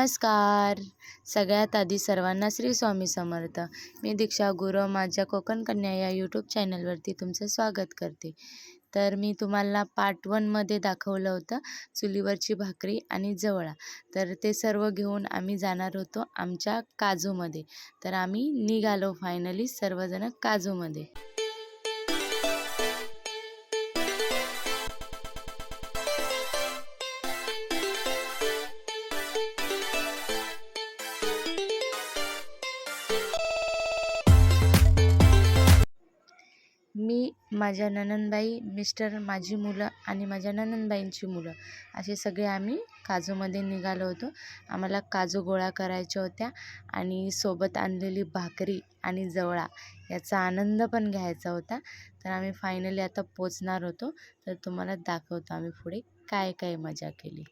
नमस्कार. सगळ्यात आधी सर्वांना श्री स्वामी समर्थ. मी दीक्षा गुरव माझ्या कोकण कन्या या यूट्यूब चॅनलवरती तुमचं स्वागत करते. तर मी तुम्हाला पार्ट वनमध्ये दाखवलं होतं चुलीवरची भाकरी आणि जवळा. तर ते सर्व घेऊन आम्ही जाणार होतो आमच्या काजूमध्ये. तर आम्ही निघालो फायनली सर्वजण काजूमध्ये. मी माझ्या नणंदबाई मिस्टर माझी मुलं आणि माझ्या नणंदबाईंची मुलं. असे सगळे आम्ही काजूमध्ये निघालो होतो. आम्हाला काजू गोळा करायच्या होत्या आणि सोबत आणलेली भाकरी आणि जवळा याचा आनंद पण घ्यायचा होता. तर आम्ही फायनली आता पोचणार होतो. तर तुम्हाला दाखवतो आम्ही पुढे काय काय मजा केली.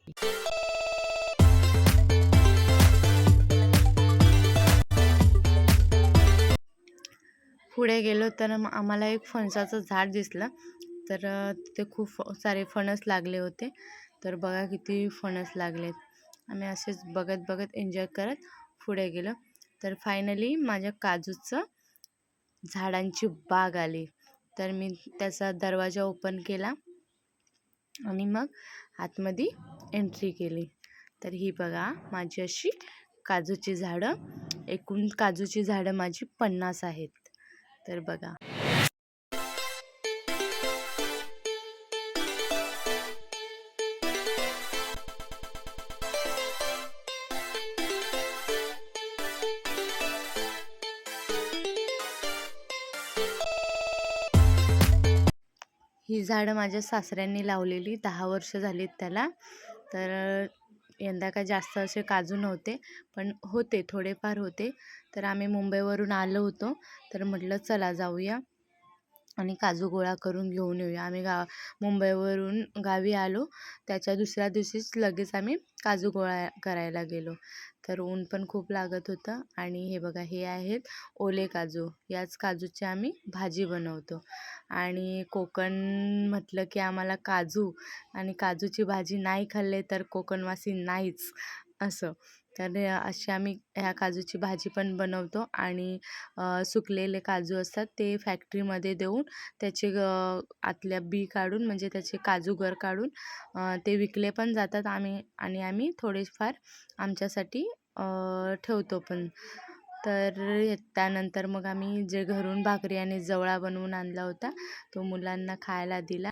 पुढे गेलो तर मग आम्हाला एक फणसाचं झाड दिसलं. तर तिथे खूप सारे फणस लागले होते. तर बघा किती फणस लागलेत. आम्ही असेच बघत बघत एन्जॉय करत पुढे गेलो. तर फायनली माझ्या काजूचं झाडांची बाग आली. तर मी त्याचा दरवाजा ओपन केला आणि मग आतमध्ये एंट्री केली. तर ही बघा माझी अशी काजूची झाडं. एकूण काजूची झाडं माझी पन्नास आहेत. तर बघा. ही झाडं माझ्या सासऱ्यांनी लावलेली दहा वर्ष झालीत त्याला. तर यंदा काय जास्त असे काजू नव्हते पण होते थोडेफार होते. तर आम्ही मुंबईवरून आलो होतो. तर म्हटलं चला जाऊया आणि काजू गोळा करून घेऊन येऊया. आम्ही गा मुंबईवरून गावी आलो. त्याच्या दुसऱ्या दिवशीच लगेच आम्ही काजू गोळा करायला गेलो. तर ऊन पण खूप लागत होतं आणि हे बघा हे आहेत ओले काजू. याच काजूची आम्ही भाजी बनवतो. आणि कोकण म्हटलं की आम्हाला काजू आणि काजूची भाजी नाही खाल्ले तर कोकणवासी नाहीच असं. तर अशी आम्ही ह्या काजूची भाजी पण बनवतो आणि सुकलेले काजू असतात ते फॅक्टरीमध्ये देऊन त्याचे आतल्या बी काढून म्हणजे त्याचे काजू घर काढून ते विकले पण जातात आम्ही आणि आम्ही थोडेफार आमच्यासाठी ठेवतो पण. तर त्यानंतर मग आम्ही जे घरून भाकरी आणि जवळा बनवून आणला होता तो मुलांना खायला दिला.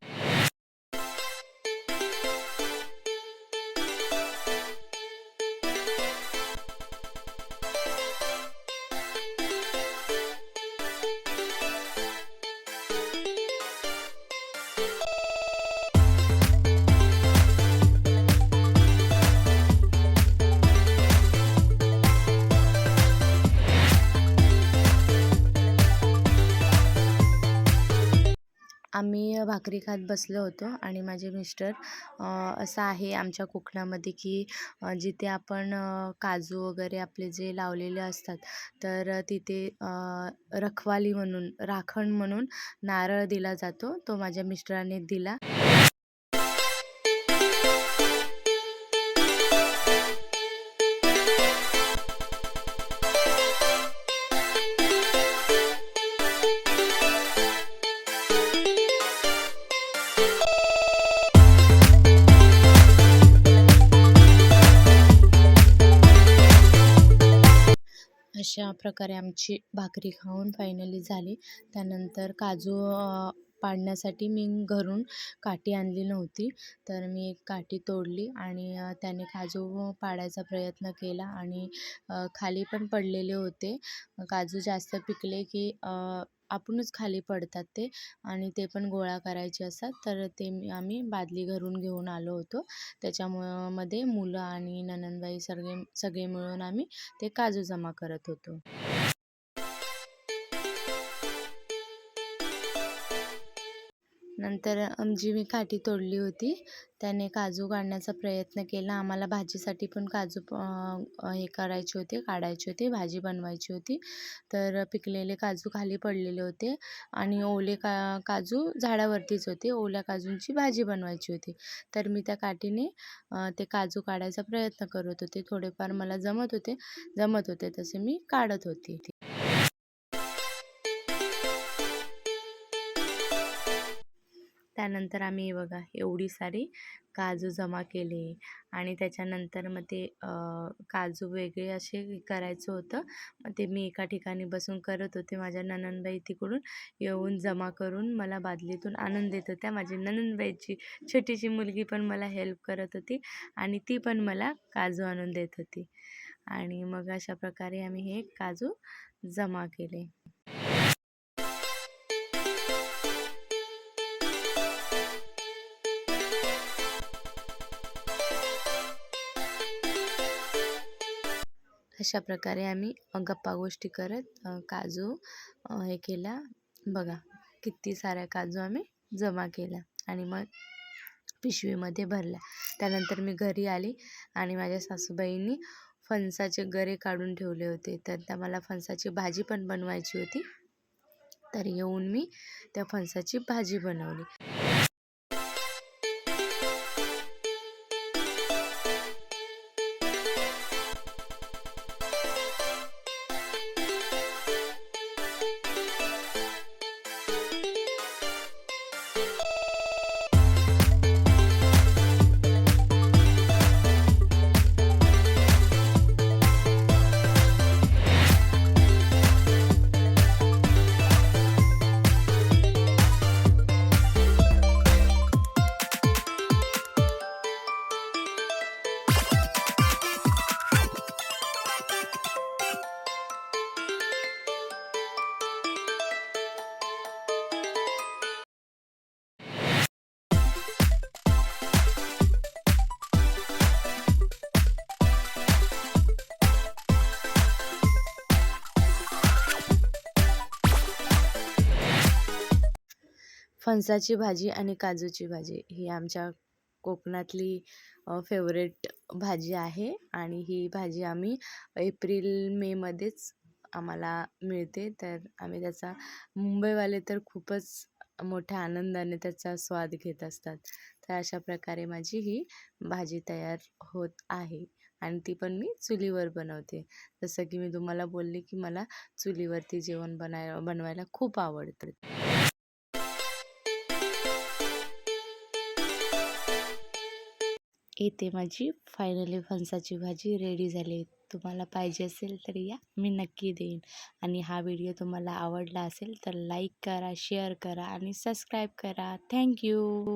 आम्ही भाकरी खात बसलो होतो आणि माझे मिस्टर असं आहे आमच्या कोकणामध्ये की जिथे आपण काजू वगैरे आपले जे लावलेले असतात तर तिथे रखवाली म्हणून राखण म्हणून नारळ दिला जातो. तो माझ्या मिस्टरांनी दिला. प्रकारे आमची भाकरी खाऊन फायनली झाली. त्यानंतर काजू पाडण्यासाठी मी घरून काठी आणली नव्हती. तर मी एक काठी तोडली आणि त्याने काजू पाडायचा प्रयत्न केला आणि खाली पण पडलेले होते. काजू जास्त पिकले की आपणच खाली पडतात ते आणि ते पण गोळा करायचे असतात. तर ते मी आम्ही बादली घरून घेऊन आलो होतो. त्याच्यामुळं मध्ये मुलं आणि नणंदबाई सगळे सगळे मिळून आम्ही ते काजू जमा करत होतो. नंतर जी मी काठी तोडली होती त्याने काजू काढण्याचा प्रयत्न केला. आम्हाला भाजीसाठी पण काजू हे करायचे होते काढायचे होते भाजी बनवायची होती. तर पिकलेले काजू खाली पडलेले होते आणि ओले का काजू झाडावरतीच होते. ओल्या काजूंची भाजी बनवायची होती. तर मी त्या काठीने ते काजू काढायचा प्रयत्न करत होते. थोडेफार मला जमत होते जमत होते तसे मी काढत होती. त्यानंतर आम्ही बघा एवढी सारी काजू जमा केले आणि त्याच्यानंतर मग ते काजू वेगळे असे करायचं होतं. मग ते मी एका ठिकाणी बसून करत होते. माझ्या ननंदबाई तिकडून येऊन जमा करून मला बादलीतून आणून देत होत्या. माझी ननंदबाईची छोटीशी मुलगी पण मला हेल्प करत होती आणि ती पण मला काजू आणून देत होती. आणि मग अशा प्रकारे आम्ही हे काजू जमा केले. अशा प्रकारे आम्ही गप्पा गोष्टी करत काजू हे केला. बघा किती साऱ्या काजू आम्ही जमा केला आणि मग पिशवीमध्ये भरल्या. त्यानंतर मी घरी आली आणि माझ्या सासूबाईंनी फणसाचे गरे काढून ठेवले होते. तर त्या मला फणसाची भाजी पण बनवायची होती. तर येऊन मी त्या फणसाची भाजी बनवली. फणसाची भाजी आणि काजूची भाजी ही आमच्या कोकणातली फेवरेट भाजी आहे आणि ही भाजी आम्ही एप्रिल मेमध्येच आम्हाला मिळते. तर आम्ही त्याचा मुंबईवाले तर खूपच मोठ्या आनंदाने त्याचा स्वाद घेत असतात. तर अशा प्रकारे माझी ही भाजी तयार होत आहे आणि ती पण मी चुलीवर बनवते. जसं की मी तुम्हाला बोलले की मला चुलीवरती जेवण बनाय बनवायला खूप आवडतं. येते माझी. फायनली फणसाची भाजी रेडी झाली. तुम्हाला पाहिजे असेल तर या. मी नक्की देईन. आणि हा व्हिडिओ तुम्हाला आवडला असेल तर लाईक करा शेअर करा आणि सबस्क्राईब करा. थँक्यू